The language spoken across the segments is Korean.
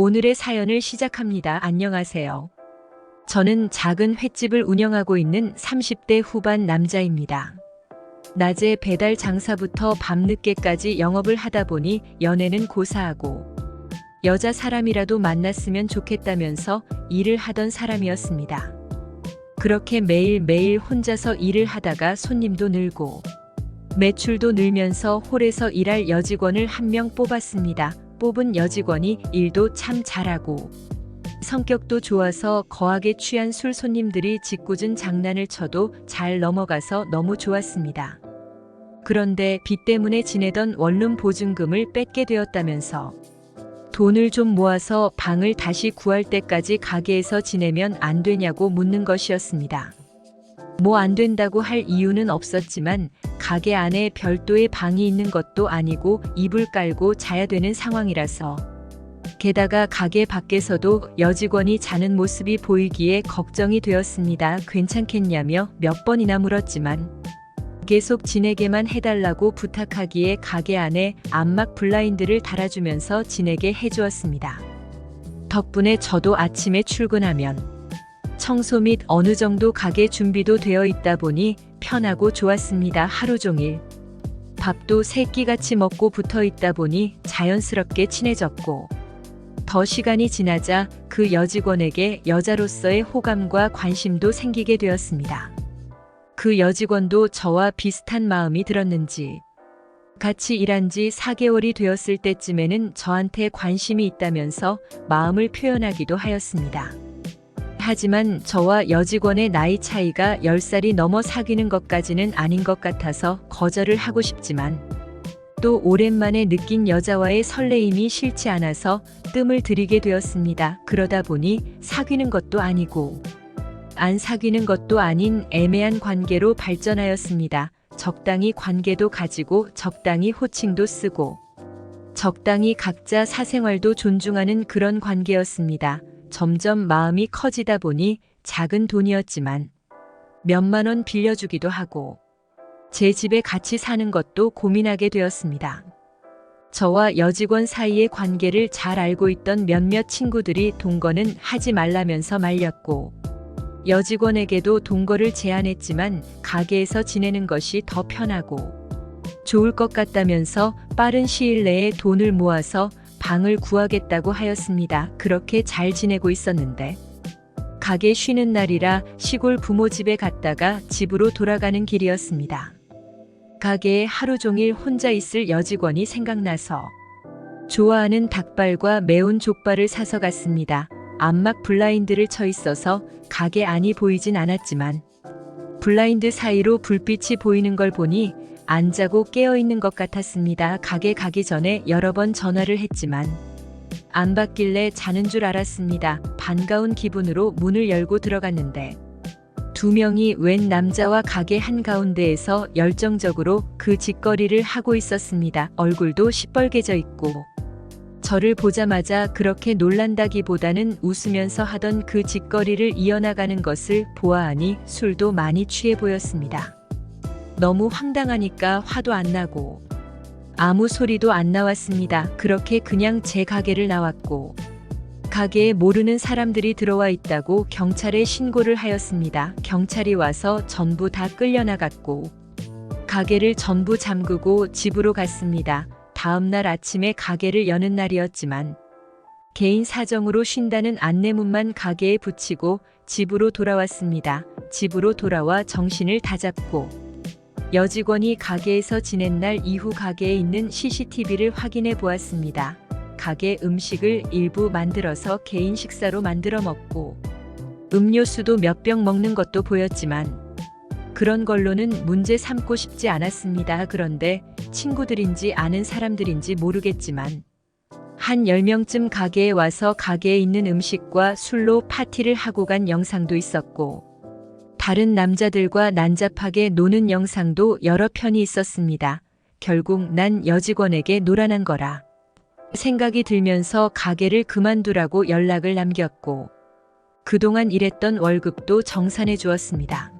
오늘의 사연을 시작합니다. 안녕하세요. 저는 작은 횟집을 운영하고 있는 30대 후반 남자입니다. 낮에 배달 장사부터 밤늦게까지 영업을 하다 보니 연애는 고사하고 여자 사람이라도 만났으면 좋겠다면서 일을 하던 사람이었습니다. 그렇게 매일매일 혼자서 일을 하다가 손님도 늘고 매출도 늘면서 홀에서 일할 여직원을 한 명 뽑았습니다. 뽑은 여직원이 일도 참 잘하고 성격도 좋아서 거하게 취한 술 손님들이 짓궂은 장난을 쳐도 잘 넘어가서 너무 좋았습니다. 그런데 빚 때문에 지내던 원룸 보증금을 뺏게 되었다면서 돈을 좀 모아서 방을 다시 구할 때까지 가게에서 지내면 안 되냐고 묻는 것이었습니다. 뭐 안 된다고 할 이유는 없었지만 가게 안에 별도의 방이 있는 것도 아니고 이불 깔고 자야 되는 상황이라서 게다가 가게 밖에서도 여직원이 자는 모습이 보이기에 걱정이 되었습니다. 괜찮겠냐며 몇 번이나 물었지만 계속 지내게만 해달라고 부탁하기에 가게 안에 암막 블라인드를 달아주면서 지내게 해주었습니다. 덕분에 저도 아침에 출근하면 청소 및 어느 정도 가게 준비도 되어 있다 보니 편하고 좋았습니다. 하루 종일. 밥도 새끼같이 먹고 붙어 있다 보니 자연스럽게 친해졌고 더 시간이 지나자 그 여직원에게 여자로서의 호감과 관심도 생기게 되었습니다. 그 여직원도 저와 비슷한 마음이 들었는지 같이 일한 지 4개월이 되었을 때쯤에는 저한테 관심이 있다면서 마음을 표현하기도 하였습니다. 하지만 저와 여직원의 나이 차이가 10살이 넘어 사귀는 것까지는 아닌 것 같아서 거절을 하고 싶지만 또 오랜만에 느낀 여자와의 설레임이 싫지 않아서 뜸을 들이게 되었습니다. 그러다 보니 사귀는 것도 아니고 안 사귀는 것도 아닌 애매한 관계로 발전하였습니다. 적당히 관계도 가지고 적당히 호칭도 쓰고 적당히 각자 사생활도 존중하는 그런 관계였습니다. 점점 마음이 커지다 보니 작은 돈이었지만 몇만 원 빌려주기도 하고 제 집에 같이 사는 것도 고민하게 되었습니다. 저와 여직원 사이의 관계를 잘 알고 있던 몇몇 친구들이 동거는 하지 말라면서 말렸고 여직원에게도 동거를 제안했지만 가게에서 지내는 것이 더 편하고 좋을 것 같다면서 빠른 시일 내에 돈을 모아서 방을 구하겠다고 하였습니다. 그렇게 잘 지내고 있었는데 가게 쉬는 날이라 시골 부모 집에 갔다가 집으로 돌아가는 길이었습니다. 가게에 하루 종일 혼자 있을 여직원이 생각나서 좋아하는 닭발과 매운 족발을 사서 갔습니다. 암막 블라인드를 쳐 있어서 가게 안이 보이진 않았지만 블라인드 사이로 불빛이 보이는 걸 보니 안 자고 깨어 있는 것 같았습니다. 가게 가기 전에 여러 번 전화를 했지만 안 받길래 자는 줄 알았습니다. 반가운 기분으로 문을 열고 들어갔는데 두 명이 웬 남자와 가게 한가운데에서 열정적으로 그 짓거리를 하고 있었습니다. 얼굴도 시뻘개져 있고 저를 보자마자 그렇게 놀란다기보다는 웃으면서 하던 그 짓거리를 이어나가는 것을 보아하니 술도 많이 취해 보였습니다. 너무 황당하니까 화도 안 나고 아무 소리도 안 나왔습니다. 그렇게 그냥 제 가게를 나왔고 가게에 모르는 사람들이 들어와 있다고 경찰에 신고를 하였습니다. 경찰이 와서 전부 다 끌려나갔고 가게를 전부 잠그고 집으로 갔습니다. 다음 날 아침에 가게를 여는 날이었지만 개인 사정으로 쉰다는 안내문만 가게에 붙이고 집으로 돌아왔습니다. 집으로 돌아와 정신을 다잡고 여직원이 가게에서 지낸 날 이후 가게에 있는 CCTV를 확인해 보았습니다. 가게 음식을 일부 만들어서 개인 식사로 만들어 먹고 음료수도 몇 병 먹는 것도 보였지만 그런 걸로는 문제 삼고 싶지 않았습니다. 그런데 친구들인지 아는 사람들인지 모르겠지만 한 10명쯤 가게에 와서 가게에 있는 음식과 술로 파티를 하고 간 영상도 있었고 다른 남자들과 난잡하게 노는 영상도 여러 편이 있었습니다. 결국 난 여직원에게 노란한 거라. 생각이 들면서 가게를 그만두라고 연락을 남겼고 그동안 일했던 월급도 정산해 주었습니다.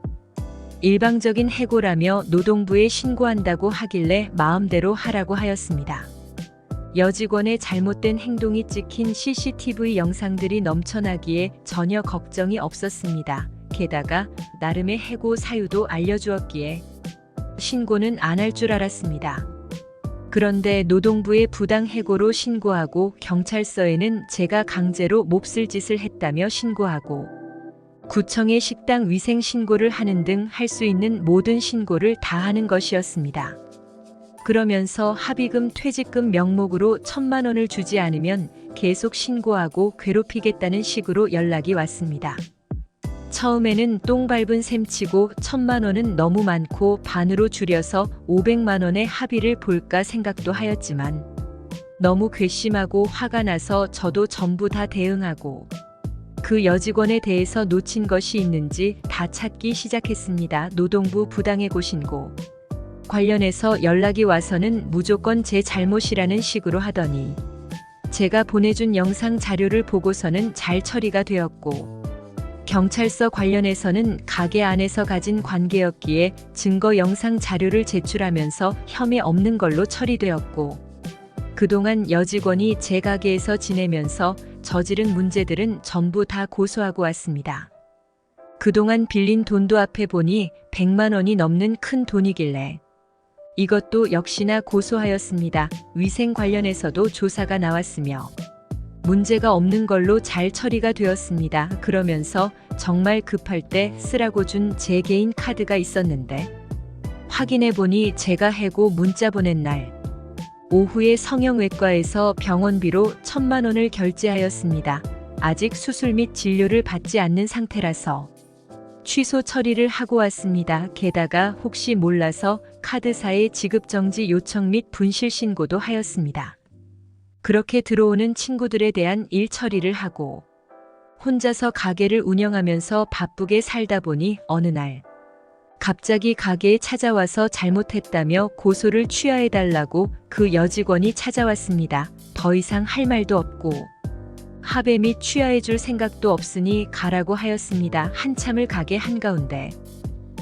일방적인 해고라며 노동부에 신고한다고 하길래 마음대로 하라고 하였습니다. 여직원의 잘못된 행동이 찍힌 CCTV 영상들이 넘쳐나기에 전혀 걱정이 없었습니다. 게다가 나름의 해고 사유도 알려주었기에 신고는 안 할 줄 알았습니다. 그런데 노동부의 부당 해고로 신고하고 경찰서에는 제가 강제로 몹쓸 짓을 했다며 신고하고 구청에 식당 위생 신고를 하는 등 할 수 있는 모든 신고를 다 하는 것이었습니다. 그러면서 합의금 퇴직금 명목으로 천만 원을 주지 않으면 계속 신고하고 괴롭히겠다는 식으로 연락이 왔습니다. 처음에는 똥 밟은 셈치고 천만 원은 너무 많고 반으로 줄여서 500만 원의 합의를 볼까 생각도 하였지만 너무 괘씸하고 화가 나서 저도 전부 다 대응하고 그 여직원에 대해서 놓친 것이 있는지 다 찾기 시작했습니다. 노동부 부당해고 신고. 관련해서 연락이 와서는 무조건 제 잘못이라는 식으로 하더니 제가 보내준 영상 자료를 보고서는 잘 처리가 되었고 경찰서 관련해서는 가게 안에서 가진 관계였기에 증거 영상 자료를 제출하면서 혐의 없는 걸로 처리되었고 그동안 여직원이 제 가게에서 지내면서 저지른 문제들은 전부 다 고소하고 왔습니다. 그동안 빌린 돈도 앞에 보니 100만 원이 넘는 큰 돈이길래 이것도 역시나 고소하였습니다. 위생 관련해서도 조사가 나왔으며 문제가 없는 걸로 잘 처리가 되었습니다. 그러면서 정말 급할 때 쓰라고 준 제 개인 카드가 있었는데 확인해 보니 제가 해고 문자 보낸 날 오후에 성형외과에서 병원비로 천만 원을 결제하였습니다. 아직 수술 및 진료를 받지 않는 상태라서 취소 처리를 하고 왔습니다. 게다가 혹시 몰라서 카드사에 지급정지 요청 및 분실 신고도 하였습니다. 그렇게 들어오는 친구들에 대한 일 처리를 하고 혼자서 가게를 운영하면서 바쁘게 살다 보니 어느 날 갑자기 가게에 찾아와서 잘못했다며 고소를 취하해달라고 그 여직원이 찾아왔습니다. 더 이상 할 말도 없고 합의 및 취하해줄 생각도 없으니 가라고 하였습니다. 한참을 가게 한가운데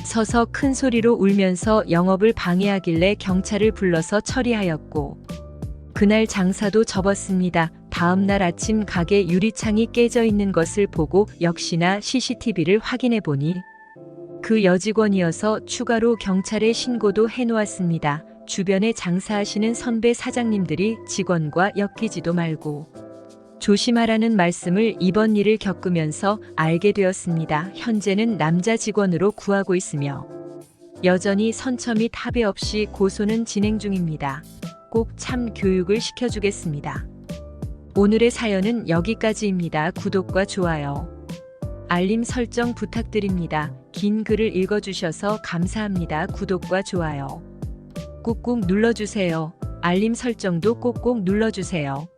서서 큰 소리로 울면서 영업을 방해하길래 경찰을 불러서 처리하였고 그날 장사도 접었습니다. 다음 날 아침 가게 유리창이 깨져 있는 것을 보고 역시나 CCTV를 확인해 보니 그 여직원이어서 추가로 경찰에 신고도 해놓았습니다. 주변에 장사하시는 선배 사장님들이 직원과 엮이지도 말고 조심하라는 말씀을 이번 일을 겪으면서 알게 되었습니다. 현재는 남자 직원으로 구하고 있으며 여전히 선처 및 합의 없이 고소는 진행 중입니다. 꼭 참 교육을 시켜주겠습니다. 오늘의 사연은 여기까지입니다. 구독과 좋아요, 알림 설정 부탁드립니다. 긴 글을 읽어주셔서 감사합니다. 구독과 좋아요 꾹꾹 눌러주세요. 알림 설정도 꼭꼭 눌러주세요.